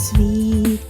sweet.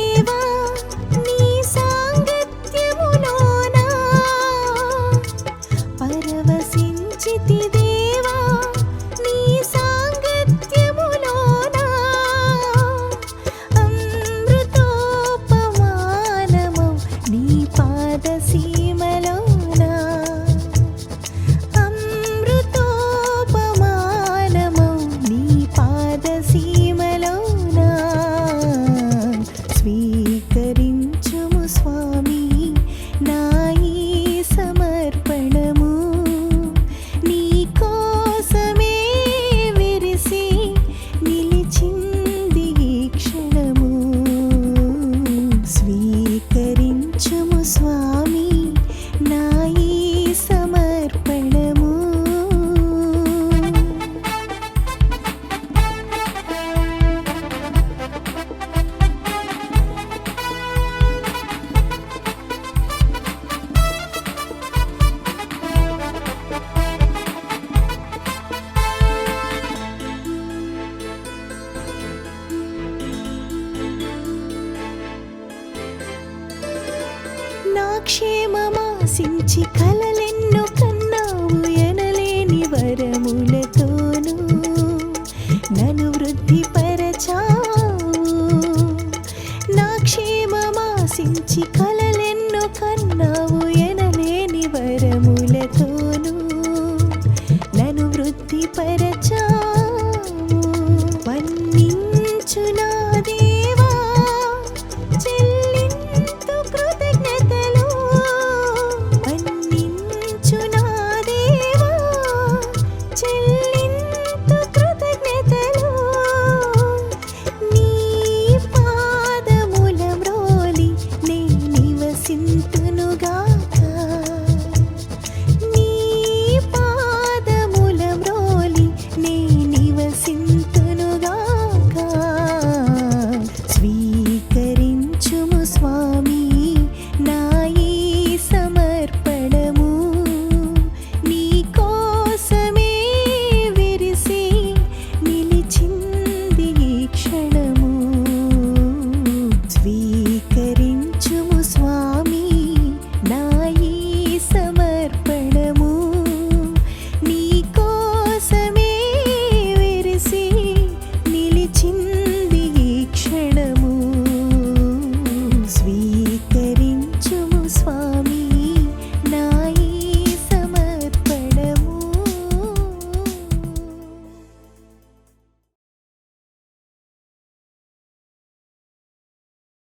Bonsoir. క్షేమమాసించి కలలెన్నో కన్నావు ఎనలేని వరములతోనూ. నను వృద్ధి